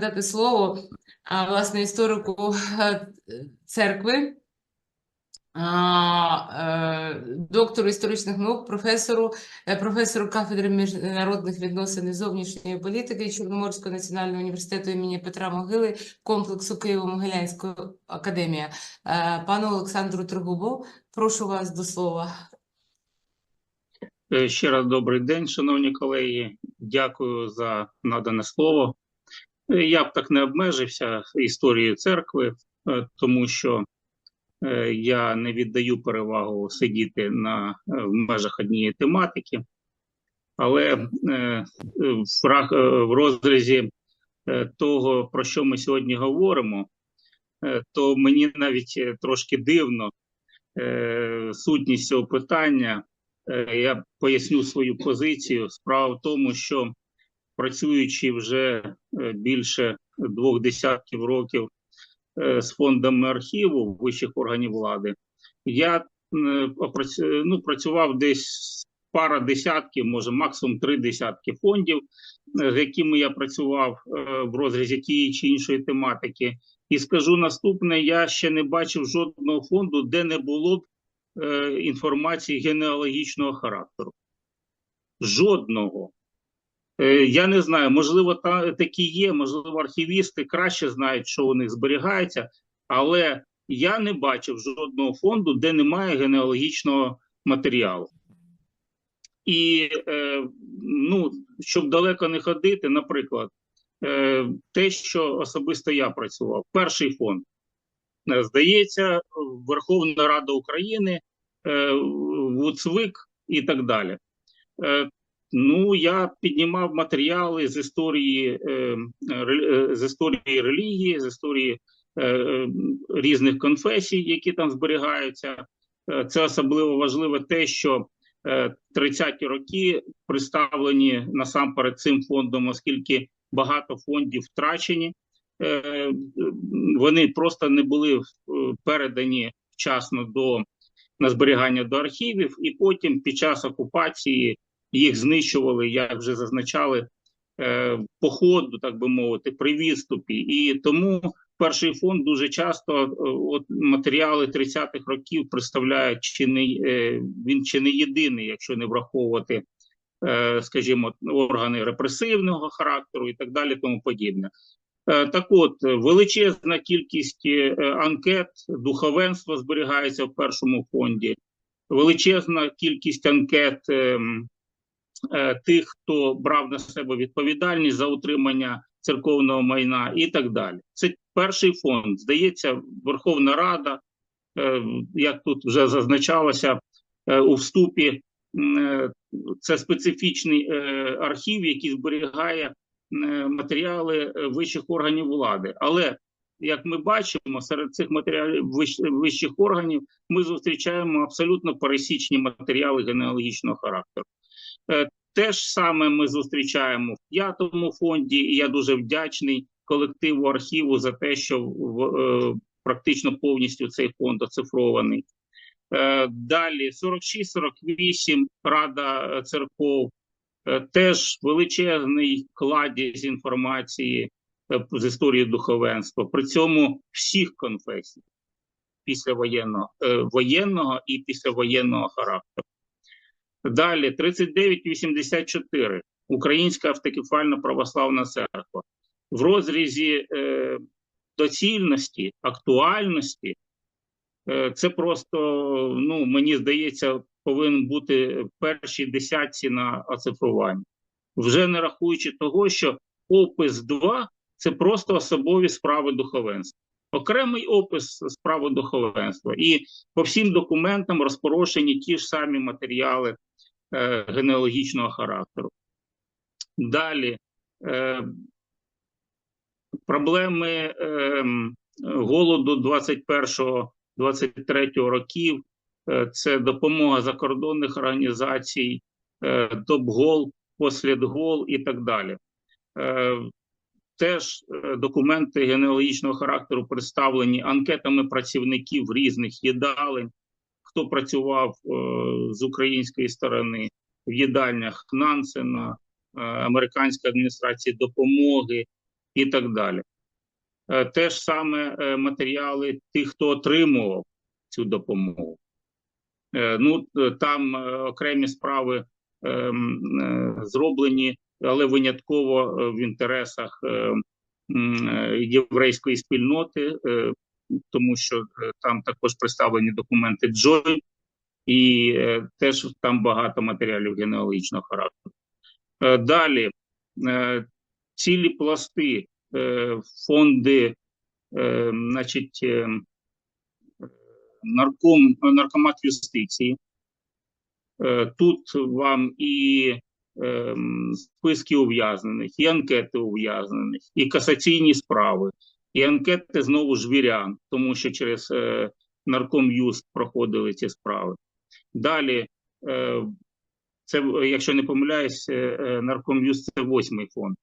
дати слово а, власне історику е, церкви, а, е, доктору історичних наук, професору, е, професору кафедри міжнародних відносин і зовнішньої політики Чорноморського національного університету імені Петра Могили, комплексу Києво-Могилянської академії. Пану Олександру Трегубов, прошу вас до слова. Ще раз добрий день, шановні колеги. Дякую за надане слово. Я б так не обмежився історією церкви, е, тому що е, я не віддаю перевагу сидіти на, е, в межах однієї тематики, але в розрізі того, про що ми сьогодні говоримо, то мені навіть трошки дивно сутність цього питання. Я поясню свою позицію. Справа в тому, що працюючи вже е, більше двох десятків років е, з фондами архіву вищих органів влади, я е, ну, працював десь пара десятків, може максимум три десятки фондів, з якими я працював в розрізі тієї чи іншої тематики. І скажу наступне: я ще не бачив жодного фонду, де не було б інформації генеалогічного характеру. Жодного. Е, я не знаю, можливо, та, такі є, можливо, архівісти краще знають, що у них зберігається, але я не бачив жодного фонду, де немає генеалогічного матеріалу. І е, ну, щоб далеко не ходити, наприклад, е, те, що особисто я працював, перший фонд. Е, Здається, Верховна Рада України, е, ВУЦВИК і так далі. Е, Ну, я піднімав матеріали з історії, е, ре- е, з історії релігії, з історії е, е, різних конфесій, які там зберігаються. Е, Це особливо важливо те, що е, 30-ті роки представлені насамперед цим фондом, оскільки багато фондів втрачені. Е, Вони просто не були е, передані вчасно до на зберігання до архівів, і потім під час окупації їх знищували, як вже зазначали, е, по ходу, так би мовити, при відступі. І тому перший фонд дуже часто е, от матеріали 30-х років представляють чи не е, він чи не єдиний, якщо не враховувати, скажімо, органи репресивного характеру і так далі, тому подібне. Так от, величезна кількість анкет духовенства зберігається в першому фонді, величезна кількість анкет ем, тих, хто брав на себе відповідальність за утримання церковного майна і так далі. Це перший фонд. Здається, Верховна Рада, е, як тут вже зазначалося е, у вступі, е, це специфічний е, архів, який зберігає е, матеріали е, вищих органів влади. Але як ми бачимо, серед цих матеріалів вищих органів ми зустрічаємо абсолютно пересічні матеріали генеалогічного характеру. Е, Те ж саме ми зустрічаємо в п'ятому фонді, і я дуже вдячний колективу архіву за те, що в, е, практично повністю цей фонд оцифрований. Е, Далі 46-48 Рада церков, е, теж величезний кладізь інформації е, з історії духовенства, при цьому всіх конфесій післявоєнного е, воєнного і післявоєнного характеру. Далі 3984 Українська автокефальна православна церква. В розрізі е, доцільності, актуальності, е, це просто, ну, мені здається, повинен бути в першій десятці на оцифруванні. Вже не рахуючи того, що опис 2 це просто особові справи духовенства. Окремий опис справи духовенства. І по всім документам розпорошені ті ж самі матеріали генеалогічного характеру. Далі е, проблеми е, голоду 21-23 років, е, це допомога закордонних організацій, е, ТОПГОЛ, Послідгол і так далі. Е, Теж е, документи генеалогічного характеру представлені анкетами працівників різних їдалень, хто працював е, з української сторони в їдальнях Нансена, е, американської адміністрації допомоги, і так далі. Е, Те ж саме матеріали тих, хто отримував цю допомогу. Ну, там окремі справи е, е, зроблені, але винятково в інтересах е, е, єврейської спільноти, тому що е, там також представлені документи Джой, і е, теж там багато матеріалів генеалогічного характеру. Е, Далі цілі пласти, фонди, значить, нарком, наркомат юстиції. Тут вам і списки ув'язнених, і анкети ув'язнених, і касаційні справи, і анкети знову ж вірян, тому що через е, нарком юст проходили ці справи. Далі, е, це, якщо не помиляюсь, е, е, нарком юст це восьмий фонд.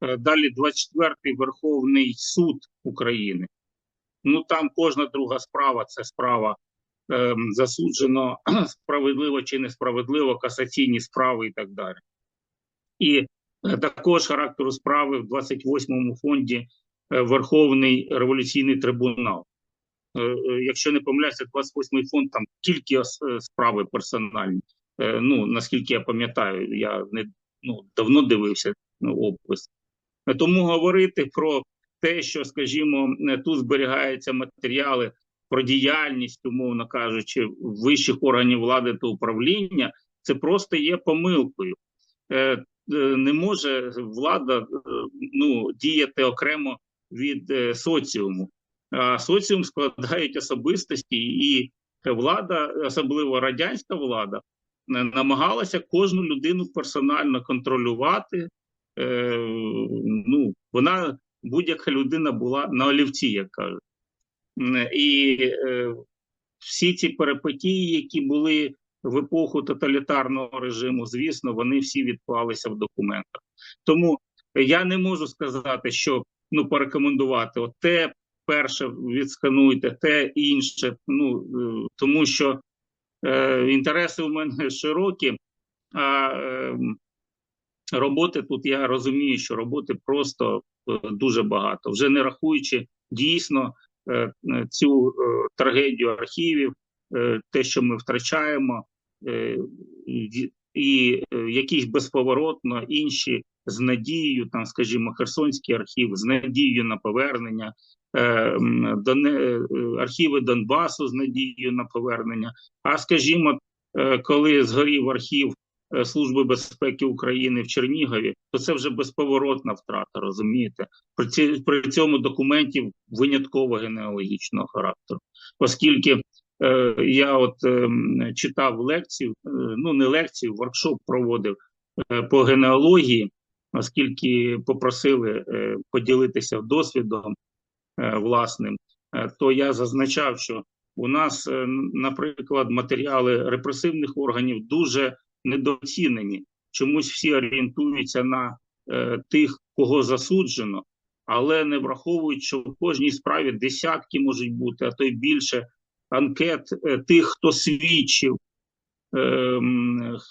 Е, Далі 24-й Верховний суд України. Ну там кожна друга справа це справа ем, засуджено справедливо чи несправедливо, касаційні справи і так далі. І е, також характеру справи в 28-му фонді е, Верховний революційний трибунал. Е, е, Якщо не помиляюся, 28-й фонд там тільки е, справи персональні. Е, Ну наскільки я пам'ятаю, я не ну давно дивився опис. Е, Тому говорити про те, що, скажімо, е, тут зберігаються матеріали про діяльність, умовно кажучи, вищих органів влади та управління, це просто є помилкою. Е, е, Не може влада е, ну, діяти окремо від е, соціуму. А соціум складають особистості, і влада, особливо радянська влада, е, намагалася кожну людину персонально контролювати. Е, ну, вона будь-яка людина була на олівці, як кажуть. І е, всі ці перипетії, які були в епоху тоталітарного режиму, звісно, вони всі відклалися в документах. Тому я не можу сказати, що ну порекомендувати от те перше відскануйте, те інше. Ну е, тому що е, інтереси у мене широкі, а е, роботи тут я розумію, що роботи просто е, дуже багато, вже не рахуючи дійсно е, е, цю е, трагедію архівів, е, те, що ми втрачаємо, е, і- якісь безповоротно інші з надією, там, скажімо, Херсонський архів, з надією на повернення, е, е, архіви Донбасу з надією на повернення. А скажімо, е, коли згорів архів Служби безпеки України в Чернігові, то це вже безповоротна втрата, розумієте? При, ці, при цьому документів винятково генеалогічного характеру, оскільки я от читав лекцію, ну не лекцію, воркшоп проводив по генеалогії, оскільки попросили е, поділитися досвідом е, власним, е, то я зазначав, що у нас, наприклад, матеріали репресивних органів дуже недооцінені. Чомусь всі орієнтуються на тих, кого засуджено, але не враховують, що в кожній справі десятки можуть бути, а то й більше анкет тих, хто свідчив, е,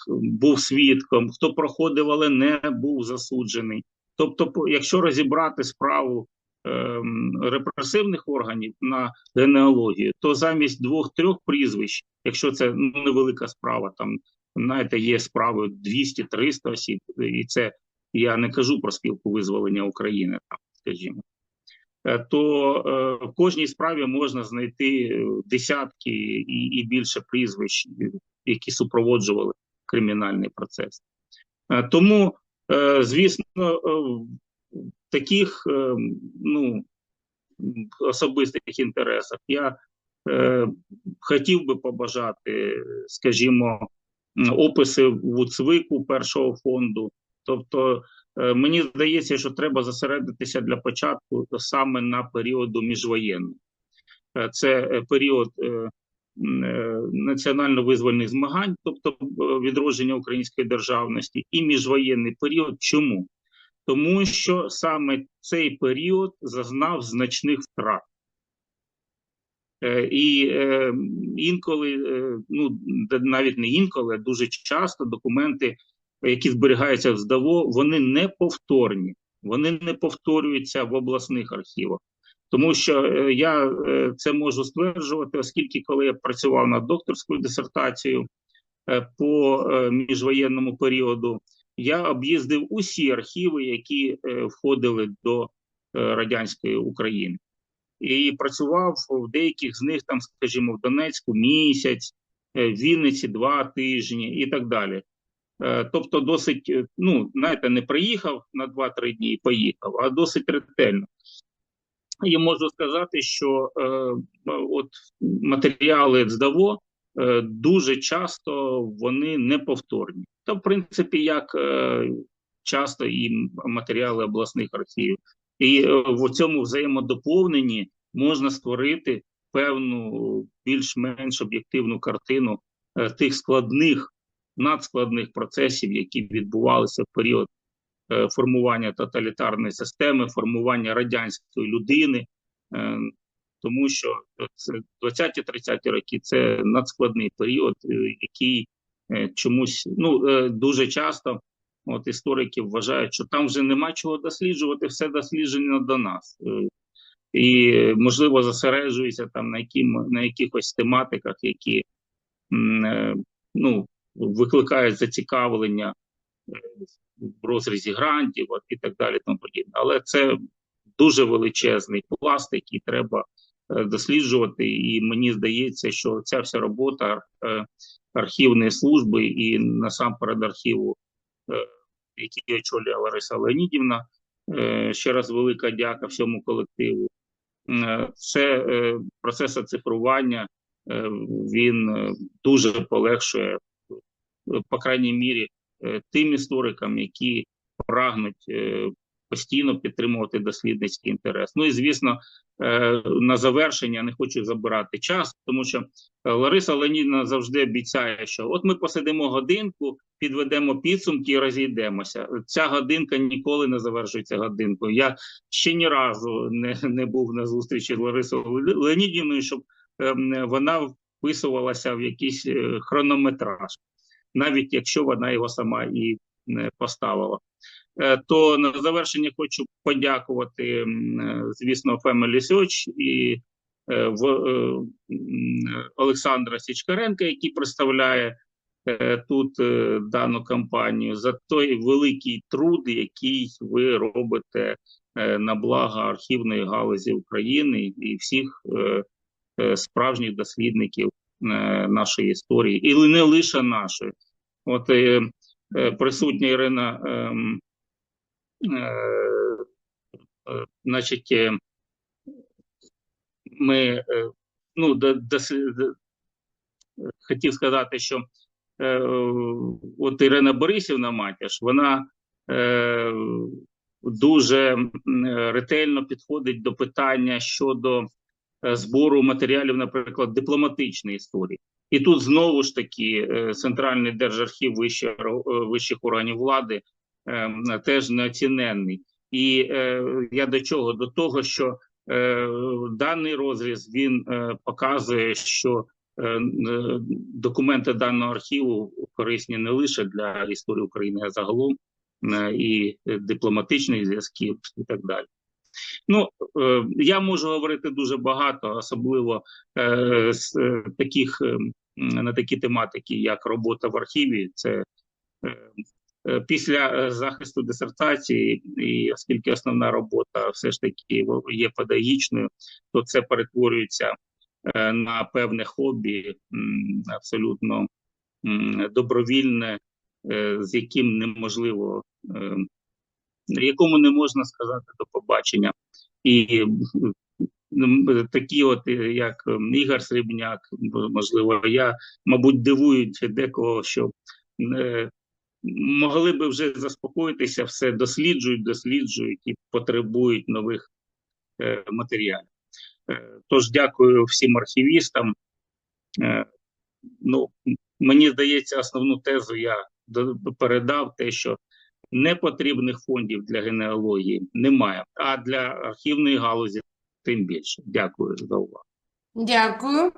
був свідком, хто проходив, але не був засуджений. Тобто, якщо розібрати справу ем, репресивних органів на генеалогію, то замість двох-трьох прізвищ, якщо це ну, невелика справа, там знаєте, є справи 200-300 осіб, і це я не кажу про спілку визволення України, там, скажімо. Е, То е, в кожній справі можна знайти е, десятки і, і більше прізвищ, які супроводжували кримінальний процес. Е, Тому, е, звісно, е, таких ну, особистих інтересах я хотів би побажати, скажімо, описи Вуцвику першого фонду. Тобто, мені здається, що треба зосередитися для початку саме на періоду міжвоєнний. Це період національно-визвольних змагань, тобто е, відродження української державності, і міжвоєнний період. Чому? Тому що саме цей період зазнав значних втрат. Е, І е, інколи, е, ну навіть не інколи, а дуже часто документи, які зберігаються в ЗДАВО, вони неповторні. вони не повторюються в обласних архівах. Тому що е, я е, це можу стверджувати, оскільки коли я працював над докторською дисертацією е, по міжвоєнному періоду, я об'їздив усі архіви, які входили до радянської України, і працював в деяких з них, там, скажімо, в Донецьку місяць, в Вінниці два тижні і так далі. Тобто, досить, ну, знаєте, не приїхав на 2-3 дні і поїхав, а досить ретельно. І можу сказати, що е, от матеріали ЗДАВО е, дуже часто вони неповторні. Та, в принципі, як е, часто і матеріали обласних архівів. І е, в цьому взаємодоповненні можна створити певну більш-менш об'єктивну картину е, тих складних, надскладних процесів, які відбувалися в період е, формування тоталітарної системи, формування радянської людини, е, тому що це 20-30 роки це надскладний період, е, який е, чомусь ну е, дуже часто от історики вважають, що там вже нема чого досліджувати, все досліджено до нас. Е, І, можливо, зосереджуються там на, яким, на якихось тематиках, які е, ну, викликають зацікавлення е, в розрізі грантів і так далі. Тому подібне. Але це дуже величезний пласт, який треба е, досліджувати. І мені здається, що ця вся робота е, архівної служби і насамперед архіву, е, який очолює Лариса Леонідівна. Ще раз велика дяка всьому колективу. Це процес оцифрування, він дуже полегшує, по крайній мірі, тим історикам, які прагнуть е, постійно підтримувати дослідницький інтерес. Ну і звісно, е, на завершення не хочу забирати час, тому що е, Лариса Леонідівна завжди обіцяє, що от ми посидимо годинку, підведемо підсумки і розійдемося. Ця годинка ніколи не завершується годинкою. Я ще ні разу не, не був на зустрічі з Ларисою Леонідівною, щоб ем, вона вписувалася в якийсь е, хронометраж, навіть якщо вона його сама і не поставила. Е, То на завершення хочу подякувати, е, звісно, Family Search і е, Олександра Січкаренка, який представляє тут дану кампанію, за той великий труд, який ви робите на благо архівної галузі України і всіх справжніх дослідників нашої історії, і не лише нашої. От е, е, присутня Ірина. Е, е, Значить, е, ми е, ну, хотів сказати, що е, от Ірина Борисівна Матяш, вона е, дуже ретельно підходить до питання щодо е, збору матеріалів, наприклад, дипломатичної історії. І тут знову ж таки е, Центральний держархів вищих, вищих органів влади е, теж неоціненний. І е, я до чого? До того, що е, даний розріз він е, показує, що е, е, документи даного архіву корисні не лише для історії України, а загалом е, і дипломатичних зв'язків і так далі. Ну, е, я можу говорити дуже багато, особливо е, з е, таких на такі тематики, як робота в архіві. Це після захисту дисертації, і оскільки основна робота все ж таки є педагогічною, то це перетворюється на певне хобі, абсолютно добровільне, з яким неможливо, е, якому не можна сказати до побачення. І такі, от е, як Ігор Срібняк, можливо, я, мабуть, дивують декого, що е, могли би вже заспокоїтися, все досліджують, досліджують і потребують нових е, матеріалів. Е, Тож дякую всім архівістам. Е, Ну, мені здається, основну тезу я передав те, що непотрібних фондів для генеалогії немає, а для архівної галузі тим більше. Дякую за увагу. Дякую.